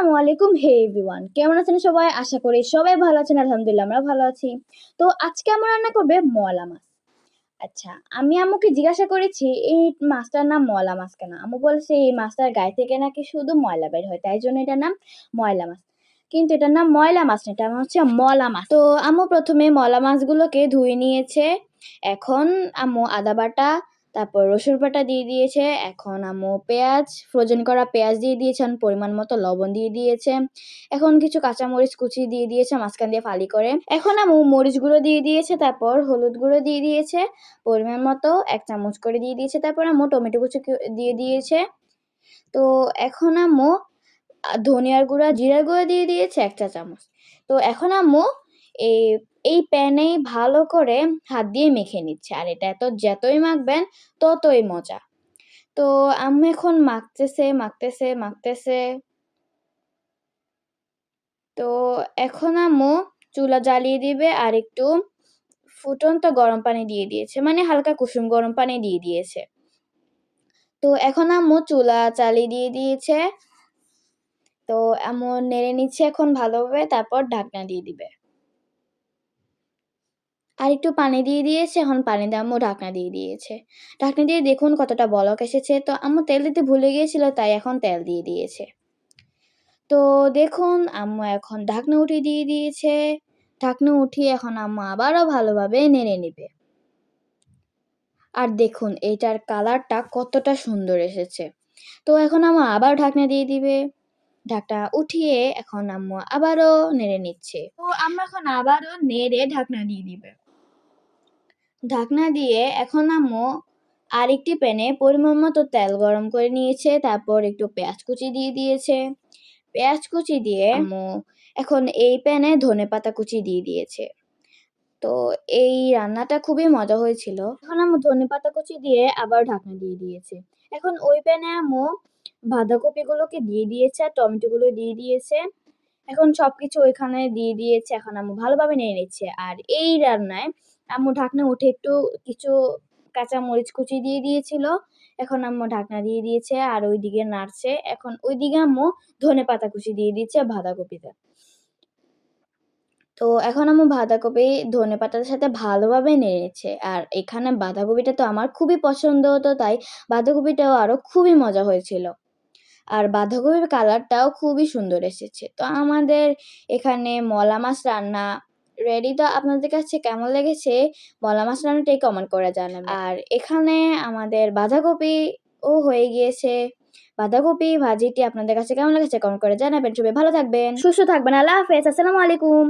আসসালামু আলাইকুম, হে এভরিওয়ান। কেমন আছেন সবাই? আশা করি সবাই ভালো আছেন, আলহামদুলিল্লাহ আমরা ভালো আছি। তো আজকে আমরা রান্না করবে মলা মাছ। আচ্ছা আমি আম্মুকে জিজ্ঞাসা করেছি, এই মাছটার নাম মলা মাছ কেন? আম্মু বলেছে, এই মাছটার গায়ে থেকে নাকি শুধু ময়লা বের হয়, তাই জন্য এটার নাম ময়লা মাছ। কিন্তু এটার নাম ময়লা মাছ না এটা হচ্ছে মলা মাছ। তো আম্মু প্রথমে মলা মাছগুলোকে ধুয়ে নিয়েছে। এখন আম্মু আদা বাটা তারপর রসুন বাটা দিয়ে দিয়েছে, এখন আম্মু পেঁয়াজ, ফ্রোজেন করা পেঁয়াজ দিয়ে দিয়েছেন পরিমাণ মতো লবণ দিয়ে দিয়েছে। এখন কিছু কাঁচামরিচ কুচি দিয়ে দিয়েছে, মাঝখান দিয়ে ফালি করে। এখন আম্মু মরিচ গুঁড়ো দিয়ে দিয়েছে, তারপর হলুদ গুঁড়ো দিয়ে দিয়েছে, পরিমাণ মতো এক চামচ করে দিয়ে দিয়েছে, তারপর আম্মু টমেটো কুচি দিয়ে দিয়েছে। তো এখন আম্মু ধনিয়ার গুঁড়া, জিরার গুঁড়া দিয়ে দিয়েছে এক চা চামচ। তো এখন আম্মু এই এই প্যানেই ভালো করে হাত দিয়ে মেখে নিচ্ছে। আর এটা এত যতই মাখবেন, ততই মজা। তো আমি এখন মাখতেছে মাখতেছে মাখতেছে। তো এখন আম্মু চুলা জ্বালিয়ে দিবে আর একটু ফুটন্ত গরম পানি দিয়ে দিয়েছে। মানে হালকা কুসুম গরম পানি দিয়ে দিয়েছে। তো এখন আম্মু চুলা চালিয়ে দিয়ে দিয়েছে। তো আম্মু নেড়ে নিচ্ছে এখন ভালোভাবে, তারপর ঢাকনা দিয়ে দিবে। আর একটু পানি দিয়ে দিয়েছে, এখন পানি দিয়ে আম্মু ঢাকনা দিয়ে দিয়েছে। ঢাকনা দিয়ে দেখুন কতটা বলক এসেছে। তো আম্মু তেল দিতে ভুলে গিয়েছিল, তাই এখন তেল দিয়ে দিয়েছে। তো দেখুন আম্মু এখন ঢাকনা উঠিয়ে দিয়ে দিয়েছে। ঢাকনা উঠিয়ে এখন আম্মু আবারও ভালোভাবে নেড়ে নেবে। আর দেখুন এটার কালারটা কতটা সুন্দর এসেছে। তো এখন আম্মু আবার ঢাকনা দিয়ে দিবে। ঢাকনা উঠিয়ে এখন আম্মু আবারও নেড়ে নিচ্ছে। তো আম্মু এখন আবারও নেড়ে ঢাকনা দিয়ে দিবে। ঢাকনা দিয়ে এখন আম্মু আরেকটি প্যানে পরিমাণ মতো তেল গরম করে নিয়েছে, তারপর একটু পেঁয়াজ কুচি দিয়ে দিয়েছে। পেঁয়াজ কুচি দিয়ে আম্মু এখন এই প্যানে ধনে পাতা কুচি দিয়ে দিয়েছে। তো এই রান্নাটা খুবই মজা হয়েছিল। এখন আম্মু ধনে পাতা কুচি দিয়ে আবার ঢাকনা দিয়ে দিয়েছে। এখন ওই প্যানে আম্মু বাঁধাকপিগুলোকে দিয়ে দিয়েছে আর টমেটোগুলো দিয়ে দিয়েছে। এখন সবকিছু ওইখানে দিয়ে দিয়েছে, এখন আম্মু ভালোভাবে নিয়ে নিচ্ছে। আর এই রান্নায় আম্মু ঢাকনা উঠে একটু কিছু কাঁচা মরিচ কুচি দিয়ে দিয়েছিল, এখন আম্মু ঢাকনা দিয়ে দিয়েছে আর ওইদিকে নাড়ছে। এখন ওইদিকে আম্মু ধনে পাতা কুচি দিয়ে দিচ্ছে বাঁধাকপিতে। তো এখন আম্মু বাঁধাকপি ধনে পাতার সাথে ভালোভাবে নেড়েছে আর এখানে বাঁধাকপিটা তো আমার খুবই পছন্দ হতো, তাই বাঁধাকপিটাও আরও খুবই মজা হয়েছিল। আর বাঁধাকপির কালারটাও খুবই সুন্দর এসেছে। তো আমাদের এখানে মলা মাছ রান্না রেডি তো আপনাদের কাছে কেমন লেগেছে? মলা মাছ রান্নাটাই কমেন্ট করে জানাবেন। আর এখানে আমাদের বাঁধাকপি ও হয়ে গিয়েছে। বাঁধাকপি ভাজিটি আপনাদের কাছে কেমন লেগেছে? কমেন্ট করে জানাবেন। সবাই ভালো থাকবেন, সুস্থ থাকবেন। আল্লাহ হাফেজ। আসসালামু আলাইকুম।